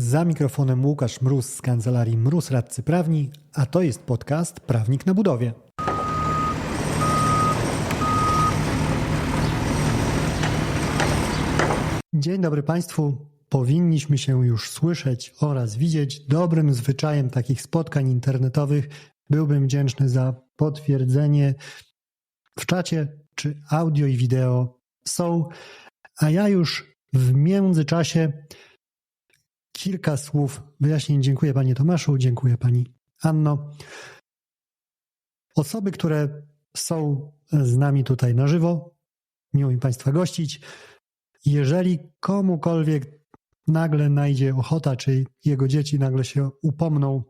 Za mikrofonem Łukasz Mróz z kancelarii Mróz Radcy Prawni, a to jest podcast Prawnik na budowie. Dzień dobry Państwu. Powinniśmy się już słyszeć oraz widzieć. Dobrym zwyczajem takich spotkań internetowych byłbym wdzięczny za potwierdzenie w czacie, czy audio i wideo są, a ja już w międzyczasie kilka słów wyjaśnień. Dziękuję Panie Tomaszu, dziękuję Pani Anno. Osoby, które są z nami tutaj na żywo, miło mi Państwa gościć. Jeżeli komukolwiek nagle najdzie ochota, czy jego dzieci nagle się upomną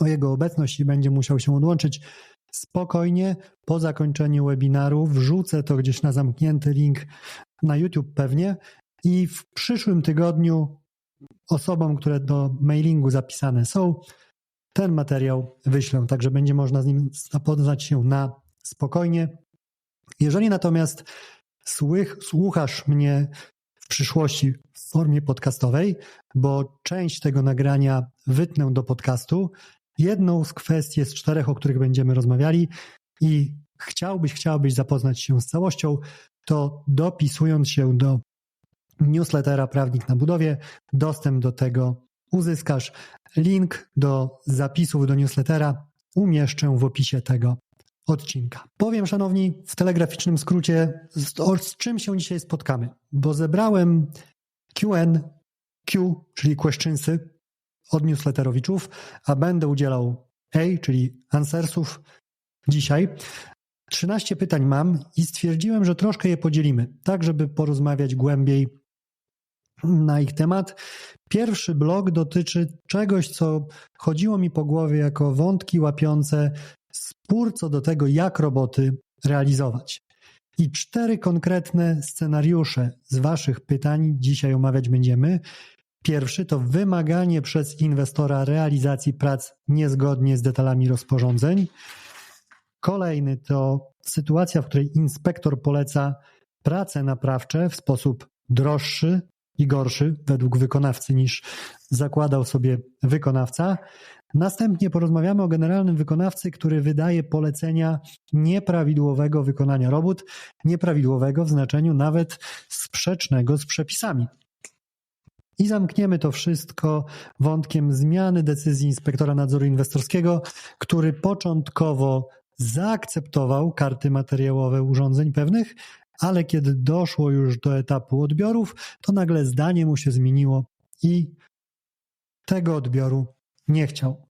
o jego obecność i będzie musiał się odłączyć, spokojnie po zakończeniu webinaru wrzucę to gdzieś na zamknięty link na YouTube pewnie i w przyszłym tygodniu osobom, które do mailingu zapisane są, ten materiał wyślę, także będzie można z nim zapoznać się na spokojnie. Jeżeli natomiast słych, słuchasz mnie w przyszłości w formie podcastowej, bo część tego nagrania wytnę do podcastu, jedną z kwestii z czterech, o których będziemy rozmawiali i chciałbyś, chciałbyś zapoznać się z całością, to dopisując się do newslettera Prawnik na Budowie. Dostęp do tego uzyskasz. Link do zapisów do newslettera umieszczę w opisie tego odcinka. Powiem, szanowni, w telegraficznym skrócie, z, z czym się dzisiaj spotkamy, bo zebrałem QN, Q, czyli questionsy od newsletterowiczów, a będę udzielał A, czyli answersów dzisiaj. 13 pytań mam i stwierdziłem, że troszkę je podzielimy, tak żeby porozmawiać głębiej na ich temat. Pierwszy blok dotyczy czegoś, co chodziło mi po głowie jako wątki łapiące spór co do tego, jak roboty realizować. I cztery konkretne scenariusze z Waszych pytań dzisiaj omawiać będziemy. Pierwszy to wymaganie przez inwestora realizacji prac niezgodnie z detalami rozporządzeń. Kolejny to sytuacja, w której inspektor poleca prace naprawcze w sposób droższy i gorszy według wykonawcy niż zakładał sobie wykonawca. Następnie porozmawiamy o generalnym wykonawcy, który wydaje polecenia nieprawidłowego wykonania robót, nieprawidłowego w znaczeniu nawet sprzecznego z przepisami. I zamkniemy to wszystko wątkiem zmiany decyzji inspektora nadzoru inwestorskiego, który początkowo zaakceptował karty materiałowe urządzeń pewnych, ale kiedy doszło już do etapu odbiorów, to nagle zdanie mu się zmieniło i tego odbioru nie chciał.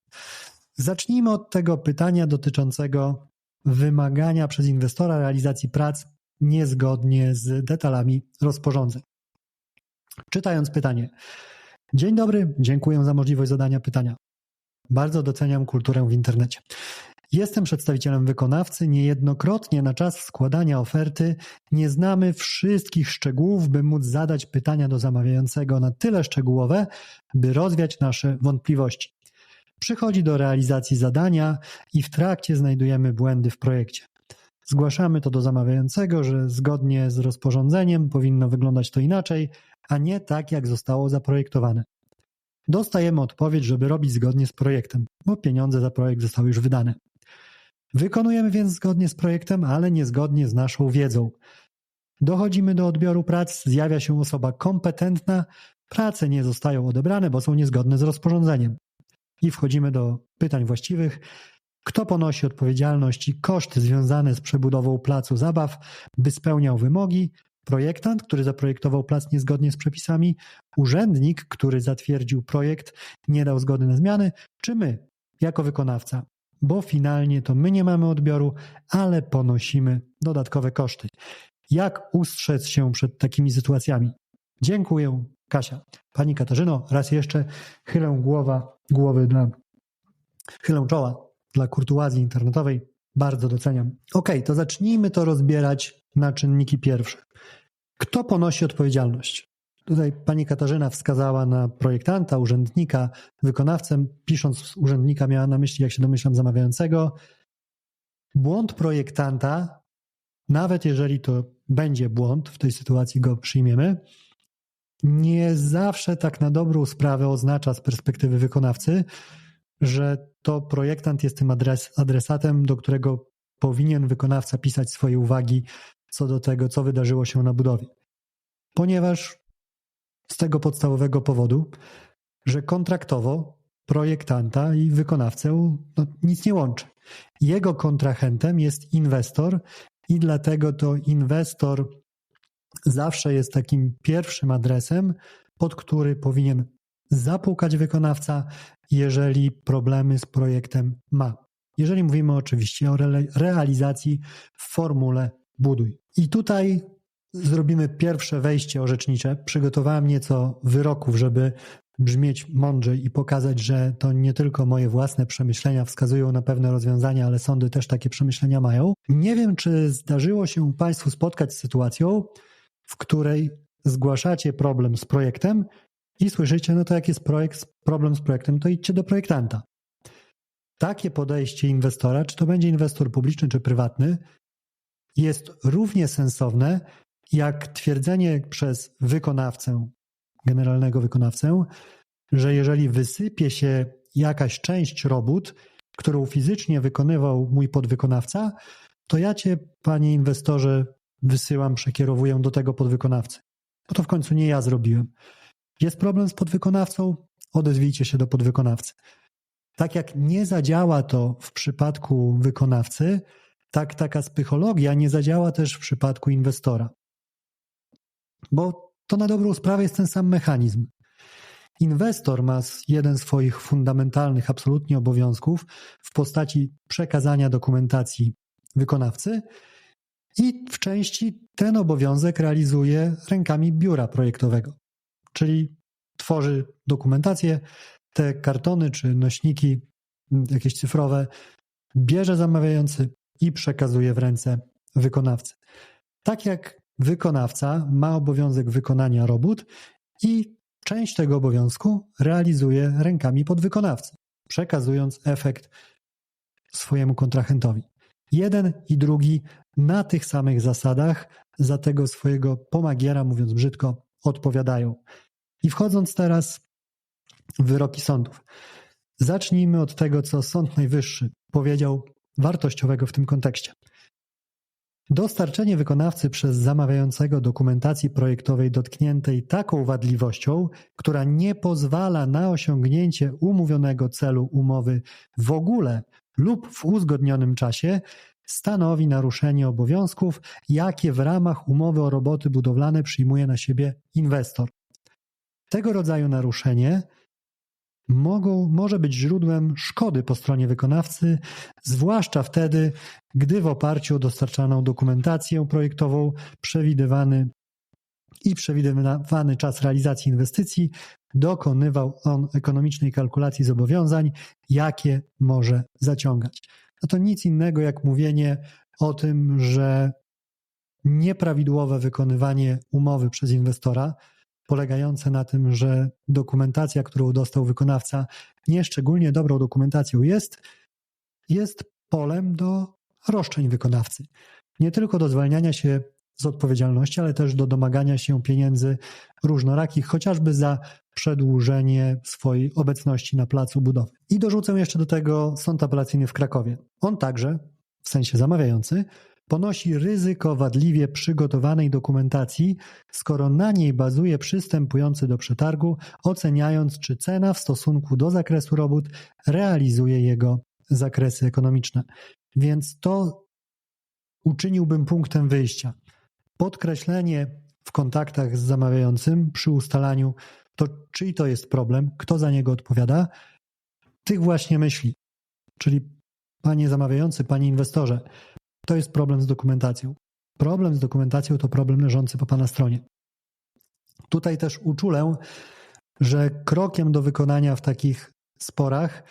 Zacznijmy od tego pytania dotyczącego wymagania przez inwestora realizacji prac niezgodnie z detalami rozporządzeń. Czytając pytanie. Dzień dobry, dziękuję za możliwość zadania pytania. Bardzo doceniam kulturę w internecie. Jestem przedstawicielem wykonawcy. Niejednokrotnie na czas składania oferty nie znamy wszystkich szczegółów, by móc zadać pytania do zamawiającego na tyle szczegółowe, by rozwiać nasze wątpliwości. Przychodzi do realizacji zadania i w trakcie znajdujemy błędy w projekcie. Zgłaszamy to do zamawiającego, że zgodnie z rozporządzeniem powinno wyglądać to inaczej, a nie tak, jak zostało zaprojektowane. Dostajemy odpowiedź, żeby robić zgodnie z projektem, bo pieniądze za projekt zostały już wydane. Wykonujemy więc zgodnie z projektem, ale niezgodnie z naszą wiedzą. Dochodzimy do odbioru prac, zjawia się osoba kompetentna, prace nie zostają odebrane, bo są niezgodne z rozporządzeniem. I wchodzimy do pytań właściwych. Kto ponosi odpowiedzialność i koszty związane z przebudową placu zabaw, by spełniał wymogi? Projektant, który zaprojektował plac niezgodnie z przepisami, urzędnik, który zatwierdził projekt, nie dał zgody na zmiany, czy my, jako wykonawca? Bo finalnie to my nie mamy odbioru, ale ponosimy dodatkowe koszty. Jak ustrzec się przed takimi sytuacjami? Dziękuję, Kasia. Pani Katarzyno, raz jeszcze chylę głowa, głowy dla, chylę czoła dla kurtuazji internetowej. Bardzo doceniam. Ok, to zacznijmy to rozbierać na czynniki pierwsze. Kto ponosi odpowiedzialność? Tutaj pani Katarzyna wskazała na projektanta, urzędnika, wykonawcę. Pisząc urzędnika, miała na myśli, jak się domyślam, zamawiającego. Błąd projektanta, nawet jeżeli to będzie błąd, w tej sytuacji go przyjmiemy, nie zawsze tak na dobrą sprawę oznacza z perspektywy wykonawcy, że to projektant jest tym adres, adresatem, do którego powinien wykonawca pisać swoje uwagi co do tego, co wydarzyło się na budowie. Ponieważ z tego podstawowego powodu, że kontraktowo projektanta i wykonawcę no, nic nie łączy. Jego kontrahentem jest inwestor i dlatego to inwestor zawsze jest takim pierwszym adresem, pod który powinien zapukać wykonawca, jeżeli problemy z projektem ma. Jeżeli mówimy oczywiście o realizacji w formule buduj. I tutaj zrobimy pierwsze wejście orzecznicze. Przygotowałem nieco wyroków, żeby brzmieć mądrzej i pokazać, że to nie tylko moje własne przemyślenia wskazują na pewne rozwiązania, ale sądy też takie przemyślenia mają. Nie wiem, czy zdarzyło się Państwu spotkać z sytuacją, w której zgłaszacie problem z projektem i słyszycie, no to jak jest projekt, problem z projektem, to idźcie do projektanta. Takie podejście inwestora, czy to będzie inwestor publiczny czy prywatny, jest równie sensowne jak twierdzenie przez wykonawcę, generalnego wykonawcę, że jeżeli wysypie się jakaś część robót, którą fizycznie wykonywał mój podwykonawca, to ja cię, panie inwestorze, wysyłam, przekierowuję do tego podwykonawcy. Bo to w końcu nie ja zrobiłem. Jest problem z podwykonawcą? Odezwijcie się do podwykonawcy. Tak jak nie zadziała to w przypadku wykonawcy, tak taka psychologia nie zadziała też w przypadku inwestora. Bo to na dobrą sprawę jest ten sam mechanizm. Inwestor ma jeden z swoich fundamentalnych absolutnie obowiązków w postaci przekazania dokumentacji wykonawcy i w części ten obowiązek realizuje rękami biura projektowego, czyli tworzy dokumentację, te kartony czy nośniki jakieś cyfrowe bierze zamawiający i przekazuje w ręce wykonawcy. Tak jak wykonawca ma obowiązek wykonania robót i część tego obowiązku realizuje rękami podwykonawcy, przekazując efekt swojemu kontrahentowi. Jeden i drugi na tych samych zasadach za tego swojego pomagiera, mówiąc brzydko, odpowiadają. I wchodząc teraz w wyroki sądów. Zacznijmy od tego, co Sąd Najwyższy powiedział wartościowego w tym kontekście. Dostarczenie wykonawcy przez zamawiającego dokumentacji projektowej dotkniętej taką wadliwością, która nie pozwala na osiągnięcie umówionego celu umowy w ogóle lub w uzgodnionym czasie, stanowi naruszenie obowiązków, jakie w ramach umowy o roboty budowlane przyjmuje na siebie inwestor. Tego rodzaju naruszenie mogą, może być źródłem szkody po stronie wykonawcy, zwłaszcza wtedy, gdy w oparciu o dostarczaną dokumentację projektową przewidywany i przewidywany czas realizacji inwestycji dokonywał on ekonomicznej kalkulacji zobowiązań, jakie może zaciągać. No to nic innego jak mówienie o tym, że nieprawidłowe wykonywanie umowy przez inwestora polegające na tym, że dokumentacja, którą dostał wykonawca, nie szczególnie dobrą dokumentacją jest, jest polem do roszczeń wykonawcy. Nie tylko do zwalniania się z odpowiedzialności, ale też do domagania się pieniędzy różnorakich, chociażby za przedłużenie swojej obecności na placu budowy. I dorzucę jeszcze do tego sąd apelacyjny w Krakowie. On także, w sensie zamawiający, ponosi ryzyko wadliwie przygotowanej dokumentacji, skoro na niej bazuje przystępujący do przetargu, oceniając, czy cena w stosunku do zakresu robót realizuje jego zakresy ekonomiczne. Więc to uczyniłbym punktem wyjścia. Podkreślenie w kontaktach z zamawiającym przy ustalaniu, to czyj to jest problem, kto za niego odpowiada, tych właśnie myśli. Czyli panie zamawiający, panie inwestorze, to jest problem z dokumentacją. Problem z dokumentacją to problem leżący po Pana stronie. Tutaj też uczulę, że krokiem do wykonania w takich sporach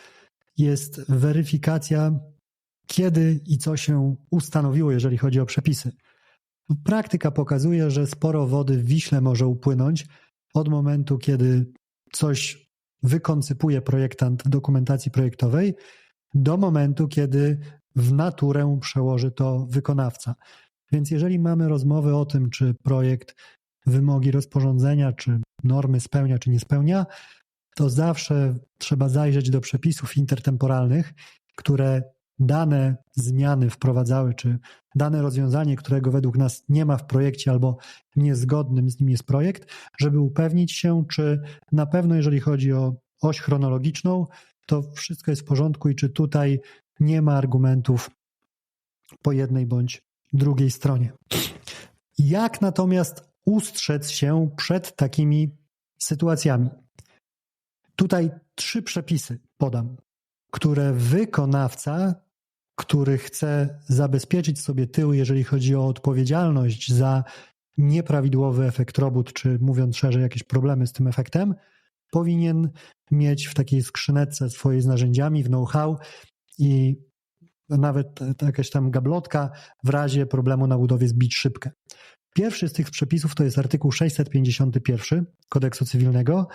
jest weryfikacja, kiedy i co się ustanowiło, jeżeli chodzi o przepisy. Praktyka pokazuje, że sporo wody w Wiśle może upłynąć od momentu, kiedy coś wykoncypuje projektant w dokumentacji projektowej, do momentu, kiedy w naturę przełoży to wykonawca. Więc jeżeli mamy rozmowy o tym, czy projekt, wymogi rozporządzenia, czy normy spełnia czy nie spełnia, to zawsze trzeba zajrzeć do przepisów intertemporalnych, które dane zmiany wprowadzały, czy dane rozwiązanie, którego według nas nie ma w projekcie albo niezgodnym z nim jest projekt, żeby upewnić się, czy na pewno, jeżeli chodzi o oś chronologiczną, to wszystko jest w porządku i czy tutaj nie ma argumentów po jednej bądź drugiej stronie. Jak natomiast ustrzec się przed takimi sytuacjami? Tutaj trzy przepisy podam, które wykonawca, który chce zabezpieczyć sobie tył, jeżeli chodzi o odpowiedzialność za nieprawidłowy efekt robót, czy mówiąc szerzej, jakieś problemy z tym efektem, powinien mieć w takiej skrzyneczce swojej z narzędziami, w know-how i nawet jakaś tam gablotka w razie problemu na budowie zbić szybkę. Pierwszy z tych przepisów to jest artykuł 651 kodeksu cywilnego,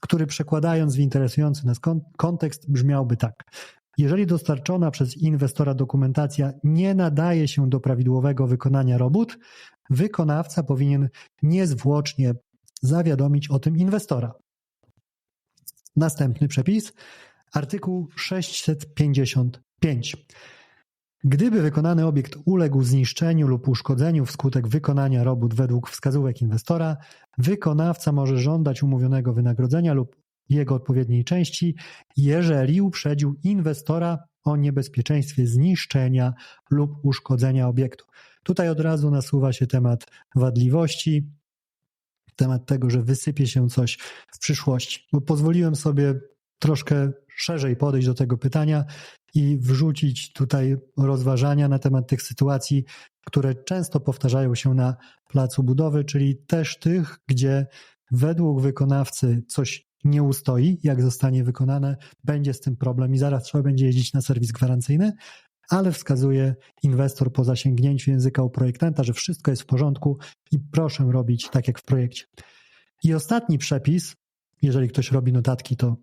który przekładając w interesujący nas kontekst brzmiałby tak. Jeżeli dostarczona przez inwestora dokumentacja nie nadaje się do prawidłowego wykonania robót, wykonawca powinien niezwłocznie zawiadomić o tym inwestora. Następny przepis, artykuł 655. Gdyby wykonany obiekt uległ zniszczeniu lub uszkodzeniu wskutek wykonania robót według wskazówek inwestora, wykonawca może żądać umówionego wynagrodzenia lub jego odpowiedniej części, jeżeli uprzedził inwestora o niebezpieczeństwie zniszczenia lub uszkodzenia obiektu. Tutaj od razu nasuwa się temat wadliwości, temat tego, że wysypie się coś w przyszłości. Bo pozwoliłem sobie troszkę szerzej podejść do tego pytania i wrzucić tutaj rozważania na temat tych sytuacji, które często powtarzają się na placu budowy, czyli też tych, gdzie według wykonawcy coś nie ustoi, jak zostanie wykonane, będzie z tym problem i zaraz trzeba będzie jeździć na serwis gwarancyjny, ale wskazuje inwestor po zasięgnięciu języka u projektanta, że wszystko jest w porządku i proszę robić tak jak w projekcie. I ostatni przepis, jeżeli ktoś robi notatki, to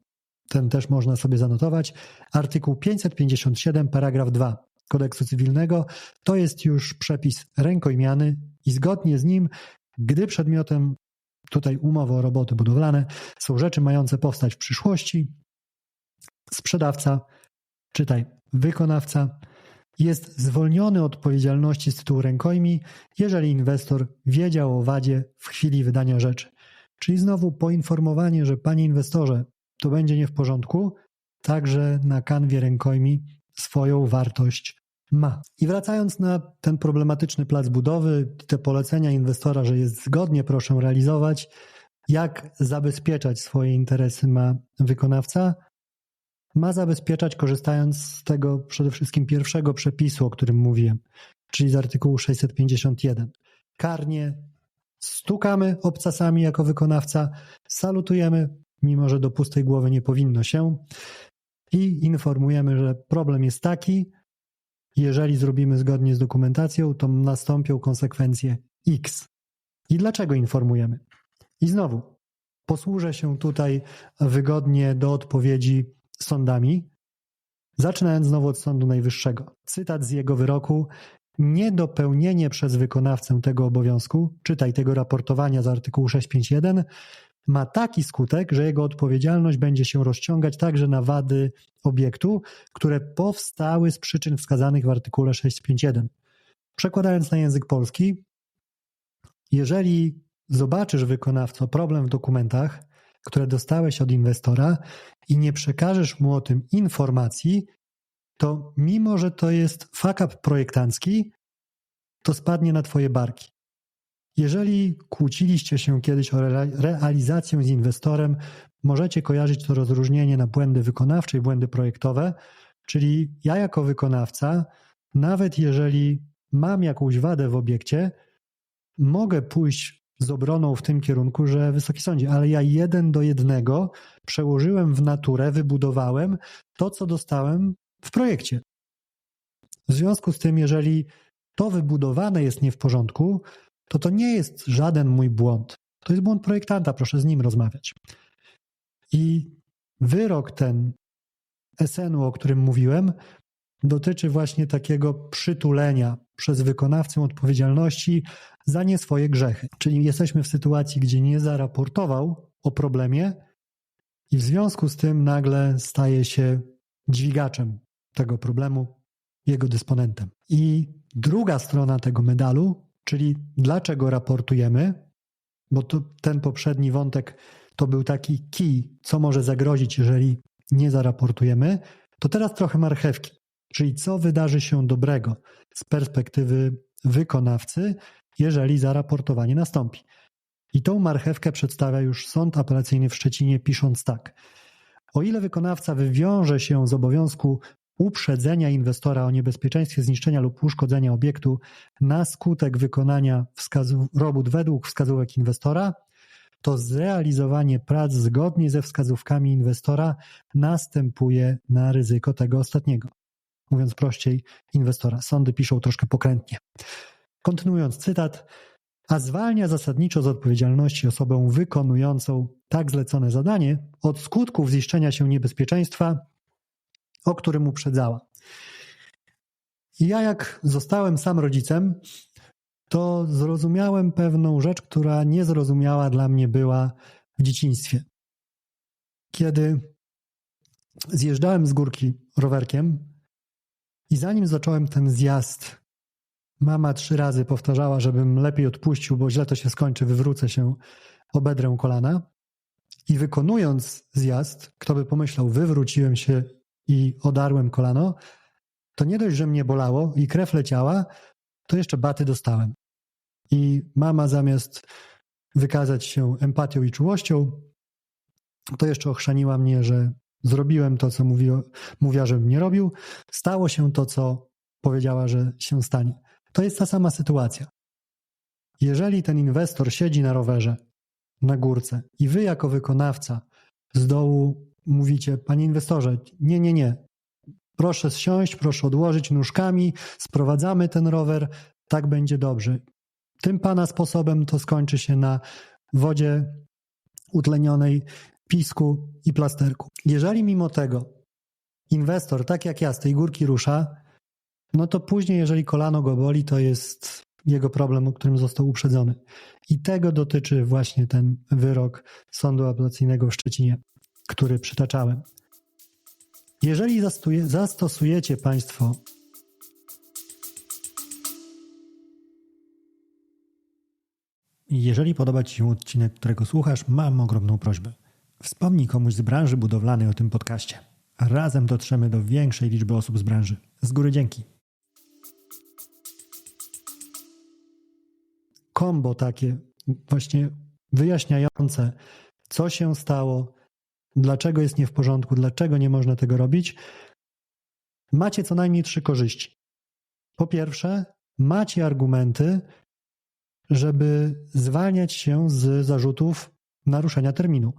ten też można sobie zanotować. Artykuł 557, paragraf 2 kodeksu cywilnego to jest już przepis rękojmiany i zgodnie z nim, gdy przedmiotem tutaj umowy o roboty budowlane są rzeczy mające powstać w przyszłości, sprzedawca, czytaj wykonawca, jest zwolniony od odpowiedzialności z tytułu rękojmi, jeżeli inwestor wiedział o wadzie w chwili wydania rzeczy. Czyli znowu poinformowanie, że panie inwestorze, to będzie nie w porządku, także na kanwie rękojmi swoją wartość ma. I wracając na ten problematyczny plac budowy, te polecenia inwestora, że jest zgodnie, proszę realizować, jak zabezpieczać swoje interesy ma wykonawca? Ma zabezpieczać korzystając z tego przede wszystkim pierwszego przepisu, o którym mówiłem, czyli z artykułu 651. Karnie stukamy obcasami jako wykonawca, salutujemy, mimo że do pustej głowy nie powinno się, i informujemy, że problem jest taki, jeżeli zrobimy zgodnie z dokumentacją, to nastąpią konsekwencje X. I dlaczego informujemy? I znowu, posłużę się tutaj wygodnie do odpowiedzi sądami, zaczynając znowu od Sądu Najwyższego. Cytat z jego wyroku. Niedopełnienie przez wykonawcę tego obowiązku, czytaj tego raportowania z artykułu 651, ma taki skutek, że jego odpowiedzialność będzie się rozciągać także na wady obiektu, które powstały z przyczyn wskazanych w artykule 651. Przekładając na język polski, jeżeli zobaczysz wykonawco problem w dokumentach, które dostałeś od inwestora i nie przekażesz mu o tym informacji, to mimo, że to jest fuck up projektancki, to spadnie na twoje barki. Jeżeli kłóciliście się kiedyś o realizację z inwestorem, możecie kojarzyć to rozróżnienie na błędy wykonawcze i błędy projektowe, czyli ja jako wykonawca, nawet jeżeli mam jakąś wadę w obiekcie, mogę pójść z obroną w tym kierunku, że Wysoki Sądzie, ale ja jeden do jednego przełożyłem w naturę, wybudowałem to, co dostałem w projekcie. W związku z tym, jeżeli to wybudowane jest nie w porządku, to to nie jest żaden mój błąd. To jest błąd projektanta, proszę z nim rozmawiać. I wyrok ten SN-u, o którym mówiłem, dotyczy właśnie takiego przytulenia przez wykonawcę odpowiedzialności za nie swoje grzechy. Czyli jesteśmy w sytuacji, gdzie nie zaraportował o problemie i w związku z tym nagle staje się dźwigaczem tego problemu, jego dysponentem. I druga strona tego medalu, czyli dlaczego raportujemy, bo ten poprzedni wątek to był taki kij, co może zagrozić, jeżeli nie zaraportujemy, to teraz trochę marchewki, czyli co wydarzy się dobrego z perspektywy wykonawcy, jeżeli zaraportowanie nastąpi. I tą marchewkę przedstawia już Sąd Apelacyjny w Szczecinie, pisząc tak. O ile wykonawca wywiąże się z obowiązku uprzedzenia inwestora o niebezpieczeństwie zniszczenia lub uszkodzenia obiektu na skutek wykonania wskazu- robót według wskazówek inwestora, to zrealizowanie prac zgodnie ze wskazówkami inwestora następuje na ryzyko tego ostatniego. Mówiąc prościej, inwestora. Sądy piszą troszkę pokrętnie. Kontynuując cytat, a zwalnia zasadniczo z odpowiedzialności osobę wykonującą tak zlecone zadanie od skutków ziszczenia się niebezpieczeństwa, o którym uprzedzała. I ja, jak zostałem sam rodzicem, to zrozumiałem pewną rzecz, która niezrozumiała dla mnie była w dzieciństwie. Kiedy zjeżdżałem z górki rowerkiem i zanim zacząłem ten zjazd, mama trzy razy powtarzała, żebym lepiej odpuścił, bo źle to się skończy, wywrócę się, obedrę kolana. I wykonując zjazd, kto by pomyślał, wywróciłem się i odarłem kolano, to nie dość, że mnie bolało i krew leciała, to jeszcze baty dostałem. I mama zamiast wykazać się empatią i czułością, to jeszcze ochrzaniła mnie, że zrobiłem to, co mówiła, mówiła, żebym nie robił. Stało się to, co powiedziała, że się stanie. To jest ta sama sytuacja. Jeżeli ten inwestor siedzi na rowerze, na górce i wy jako wykonawca z dołu mówicie, panie inwestorze, nie, nie, nie, proszę zsiąść, proszę odłożyć nóżkami, sprowadzamy ten rower, tak będzie dobrze. Tym pana sposobem to skończy się na wodzie utlenionej, pisku i plasterku. Jeżeli mimo tego inwestor, tak jak ja, z tej górki rusza, no to później, jeżeli kolano go boli, to jest jego problem, o którym został uprzedzony. I tego dotyczy właśnie ten wyrok Sądu Apelacyjnego w Szczecinie, który przytaczałem. Jeżeli zastosujecie Państwo Jeżeli podoba Ci się odcinek, którego słuchasz, mam ogromną prośbę. Wspomnij komuś z branży budowlanej o tym podcaście. Razem dotrzemy do większej liczby osób z branży. Z góry dzięki. Kombo takie właśnie wyjaśniające, co się stało, dlaczego jest nie w porządku, dlaczego nie można tego robić, macie co najmniej trzy korzyści. Po pierwsze, macie argumenty, żeby zwalniać się z zarzutów naruszenia terminu.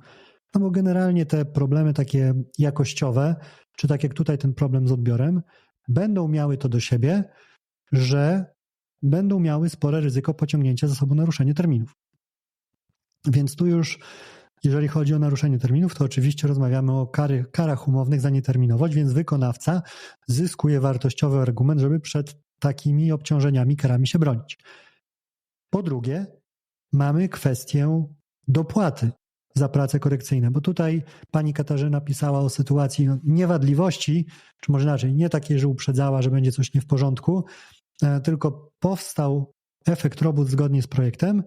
No bo generalnie te problemy takie jakościowe, czy tak jak tutaj ten problem z odbiorem, będą miały to do siebie, że będą miały spore ryzyko pociągnięcia za sobą naruszenie terminów. Więc tu już, jeżeli chodzi o naruszenie terminów, to oczywiście rozmawiamy o kary, karach umownych za nieterminowość, więc wykonawca zyskuje wartościowy argument, żeby przed takimi obciążeniami, karami się bronić. Po drugie, mamy kwestię dopłaty za prace korekcyjne, bo tutaj pani Katarzyna pisała o sytuacji niewadliwości, czy może inaczej, nie takiej, że uprzedzała, że będzie coś nie w porządku, e, tylko powstał efekt robót zgodnie z projektem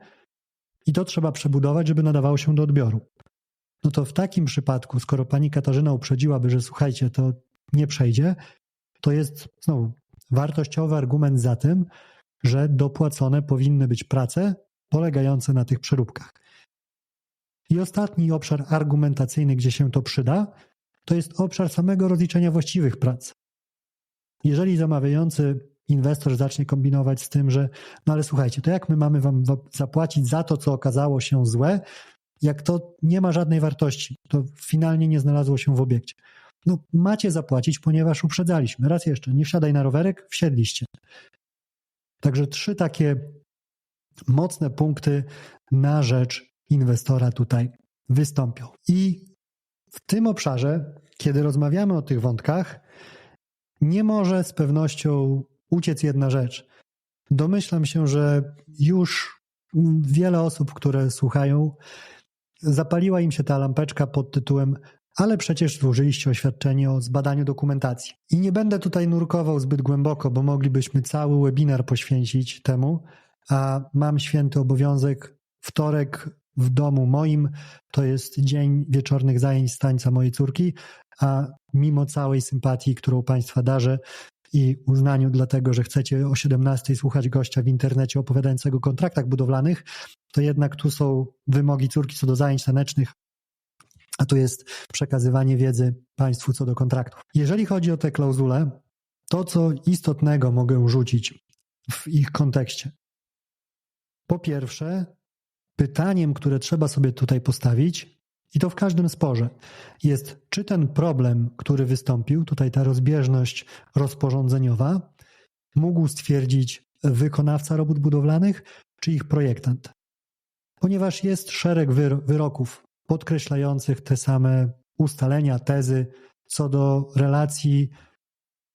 i to trzeba przebudować, żeby nadawało się do odbioru. No to w takim przypadku, skoro pani Katarzyna uprzedziłaby, że słuchajcie, to nie przejdzie, to jest znowu wartościowy argument za tym, że dopłacone powinny być prace polegające na tych przeróbkach. I ostatni obszar argumentacyjny, gdzie się to przyda, to jest obszar samego rozliczenia właściwych prac. Jeżeli zamawiający inwestor zacznie kombinować z tym, że no ale słuchajcie, to jak my mamy wam zapłacić za to, co okazało się złe, jak to nie ma żadnej wartości, to finalnie nie znalazło się w obiekcie. No macie zapłacić, ponieważ uprzedzaliśmy. Raz jeszcze, nie wsiadaj na rowerek, wsiedliście. Także trzy takie mocne punkty na rzecz inwestora tutaj wystąpią. I w tym obszarze, kiedy rozmawiamy o tych wątkach, nie może z pewnością uciec jedna rzecz. Domyślam się, że już wiele osób, które słuchają, zapaliła im się ta lampeczka pod tytułem ale przecież złożyliście oświadczenie o zbadaniu dokumentacji. I nie będę tutaj nurkował zbyt głęboko, bo moglibyśmy cały webinar poświęcić temu, a mam święty obowiązek wtorek w domu moim, to jest dzień wieczornych zajęć z tańca mojej córki, a mimo całej sympatii, którą Państwa darzę i uznaniu dlatego, że chcecie o 17 słuchać gościa w internecie opowiadającego o kontraktach budowlanych, to jednak tu są wymogi córki co do zajęć tanecznych, a tu jest przekazywanie wiedzy Państwu co do kontraktów. Jeżeli chodzi o te klauzule, to co istotnego mogę rzucić w ich kontekście. Po pierwsze, pytaniem, które trzeba sobie tutaj postawić, i to w każdym sporze, jest, czy ten problem, który wystąpił, tutaj ta rozbieżność rozporządzeniowa, mógł stwierdzić wykonawca robót budowlanych, czy ich projektant. Ponieważ jest szereg wyroków podkreślających te same ustalenia, tezy co do relacji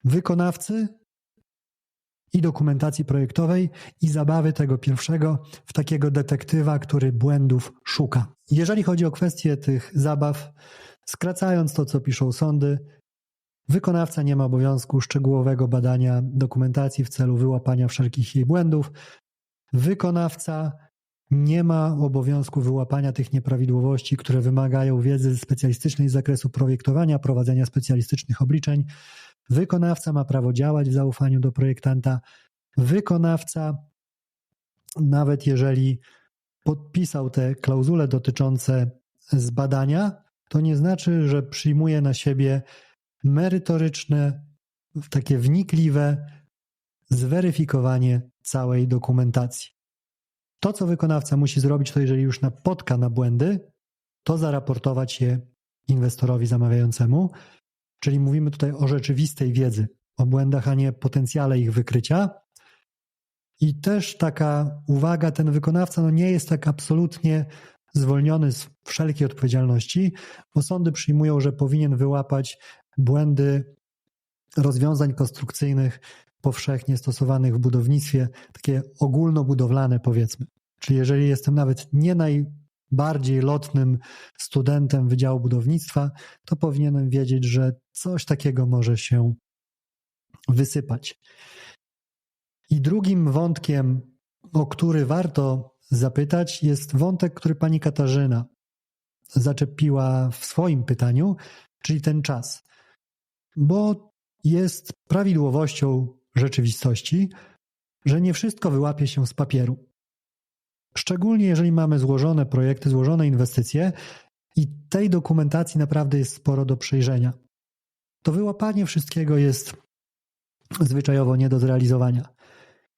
wykonawcy i dokumentacji projektowej i zabawy tego pierwszego w takiego detektywa, który błędów szuka. Jeżeli chodzi o kwestię tych zabaw, skracając to, co piszą sądy, wykonawca nie ma obowiązku szczegółowego badania dokumentacji w celu wyłapania wszelkich jej błędów. Wykonawca nie ma obowiązku wyłapania tych nieprawidłowości, które wymagają wiedzy specjalistycznej z zakresu projektowania, prowadzenia specjalistycznych obliczeń. Wykonawca ma prawo działać w zaufaniu do projektanta. Wykonawca, nawet jeżeli podpisał te klauzule dotyczące zbadania, to nie znaczy, że przyjmuje na siebie merytoryczne, takie wnikliwe zweryfikowanie całej dokumentacji. To, co wykonawca musi zrobić, to jeżeli już napotka na błędy, to zaraportować je inwestorowi zamawiającemu. Czyli mówimy tutaj o rzeczywistej wiedzy, o błędach, a nie potencjale ich wykrycia. I też taka uwaga, ten wykonawca no nie jest tak absolutnie zwolniony z wszelkiej odpowiedzialności, bo sądy przyjmują, że powinien wyłapać błędy rozwiązań konstrukcyjnych powszechnie stosowanych w budownictwie, takie ogólnobudowlane powiedzmy. Czyli jeżeli jestem nawet nie najbardziej lotnym studentem Wydziału Budownictwa, to powinienem wiedzieć, że coś takiego może się wysypać. I drugim wątkiem, o który warto zapytać, jest wątek, który pani Katarzyna zaczepiła w swoim pytaniu, czyli ten czas. Bo jest prawidłowością rzeczywistości, że nie wszystko wyłapie się z papieru. Szczególnie jeżeli mamy złożone projekty, złożone inwestycje i tej dokumentacji naprawdę jest sporo do przejrzenia. To wyłapanie wszystkiego jest zwyczajowo nie do zrealizowania.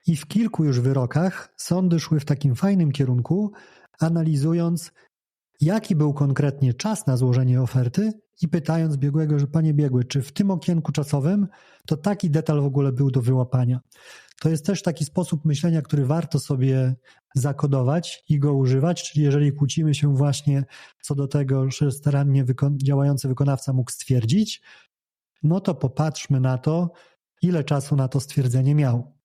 I w kilku już wyrokach sądy szły w takim fajnym kierunku, analizując, jaki był konkretnie czas na złożenie oferty i pytając biegłego, że panie biegły, czy w tym okienku czasowym to taki detal w ogóle był do wyłapania. To jest też taki sposób myślenia, który warto sobie zakodować i go używać, czyli jeżeli kłócimy się właśnie co do tego, że starannie działający wykonawca mógł stwierdzić, no to popatrzmy na to, ile czasu na to stwierdzenie miał.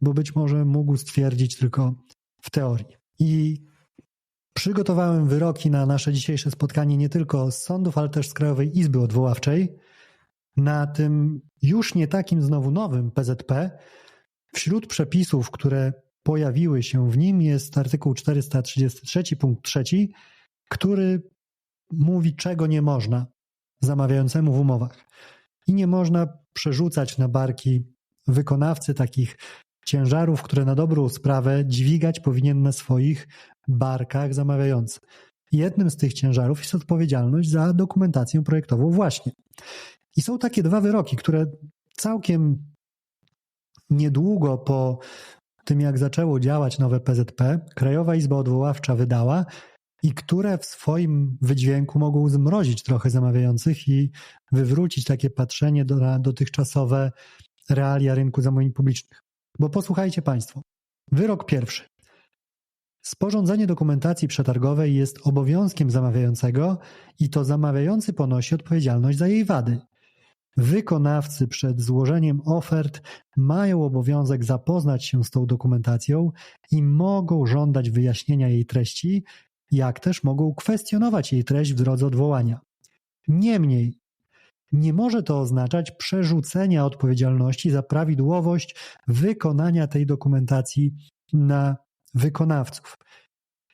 Bo być może mógł stwierdzić tylko w teorii. I Przygotowałem wyroki na nasze dzisiejsze spotkanie nie tylko z sądów, ale też z Krajowej Izby Odwoławczej. Na tym już nie takim znowu nowym PZP, wśród przepisów, które pojawiły się w nim, jest artykuł 433 punkt 3, który mówi, czego nie można zamawiającemu w umowach. I nie można przerzucać na barki wykonawcy takich ciężarów, które na dobrą sprawę dźwigać powinien na swoich barkach zamawiający. Jednym z tych ciężarów jest odpowiedzialność za dokumentację projektową właśnie. I są takie dwa wyroki, które całkiem niedługo po tym, jak zaczęło działać nowe PZP, Krajowa Izba Odwoławcza wydała i które w swoim wydźwięku mogą zmrozić trochę zamawiających i wywrócić takie patrzenie do, na dotychczasowe realia rynku zamówień publicznych. Bo posłuchajcie Państwo. Wyrok pierwszy. Sporządzenie dokumentacji przetargowej jest obowiązkiem zamawiającego i to zamawiający ponosi odpowiedzialność za jej wady. wykonawcy przed złożeniem ofert mają obowiązek zapoznać się z tą dokumentacją i mogą żądać wyjaśnienia jej treści, jak też mogą kwestionować jej treść w drodze odwołania. Niemniej, nie może to oznaczać przerzucenia odpowiedzialności za prawidłowość wykonania tej dokumentacji na wykonawców.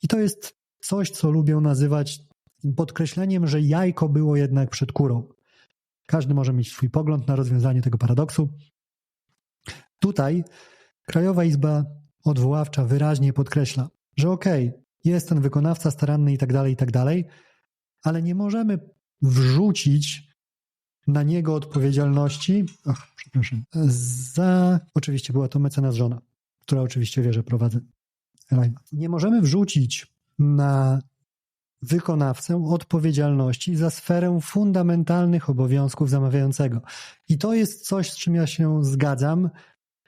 I to jest coś, co lubię nazywać podkreśleniem, że jajko było jednak przed kurą. Każdy może mieć swój pogląd na rozwiązanie tego paradoksu. Tutaj Krajowa Izba Odwoławcza wyraźnie podkreśla, że okej, okay, jest ten wykonawca staranny i tak dalej, i tak dalej, ale nie możemy wrzucić na niego odpowiedzialności, ach, przepraszam, za, oczywiście była to mecenas żona, która oczywiście wie, że prowadzę Nie możemy wrzucić na wykonawcę odpowiedzialności za sferę fundamentalnych obowiązków zamawiającego. I to jest coś, z czym ja się zgadzam,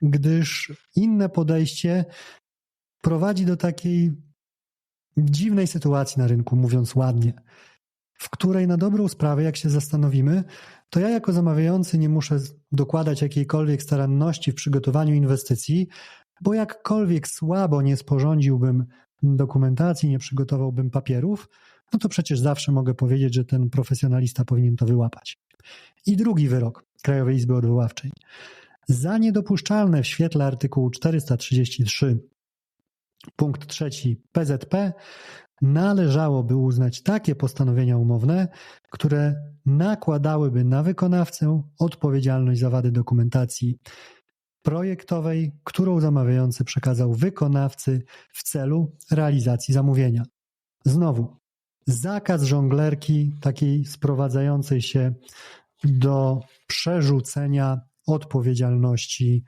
gdyż inne podejście prowadzi do takiej dziwnej sytuacji na rynku, mówiąc ładnie, w której na dobrą sprawę, jak się zastanowimy, to ja jako zamawiający nie muszę dokładać jakiejkolwiek staranności w przygotowaniu inwestycji, bo jakkolwiek słabo nie sporządziłbym dokumentacji, nie przygotowałbym papierów, no to przecież zawsze mogę powiedzieć, że ten profesjonalista powinien to wyłapać. I drugi wyrok Krajowej Izby Odwoławczej. Za niedopuszczalne w świetle artykułu 433 punkt trzeci PZP należałoby uznać takie postanowienia umowne, które nakładałyby na wykonawcę odpowiedzialność za wady dokumentacji projektowej, którą zamawiający przekazał wykonawcy w celu realizacji zamówienia. Znowu, zakaz żonglerki, takiej sprowadzającej się do przerzucenia odpowiedzialności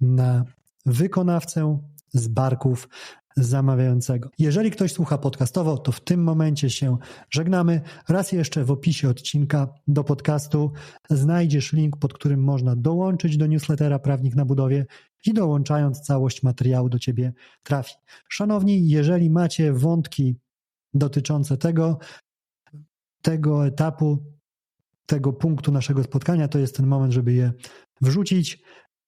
na wykonawcę z barków zamawiającego. Jeżeli ktoś słucha podcastowo, to w tym momencie się żegnamy. Raz jeszcze w opisie odcinka do podcastu znajdziesz link, pod którym można dołączyć do newslettera Prawnik na budowie i dołączając całość materiału do Ciebie trafi. Szanowni, jeżeli macie wątki dotyczące tego, tego etapu, tego punktu naszego spotkania, to jest ten moment, żeby je wrzucić.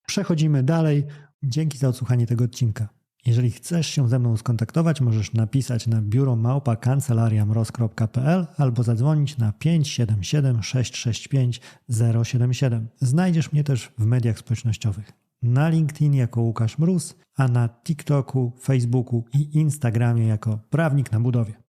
Przechodzimy dalej. Dzięki za odsłuchanie tego odcinka. Jeżeli chcesz się ze mną skontaktować, możesz napisać na biuro małpa albo zadzwonić na 577 665 077. Znajdziesz mnie też w mediach społecznościowych. Na LinkedIn jako Łukasz Mróz, a na TikToku, Facebooku i Instagramie jako Prawnik na Budowie.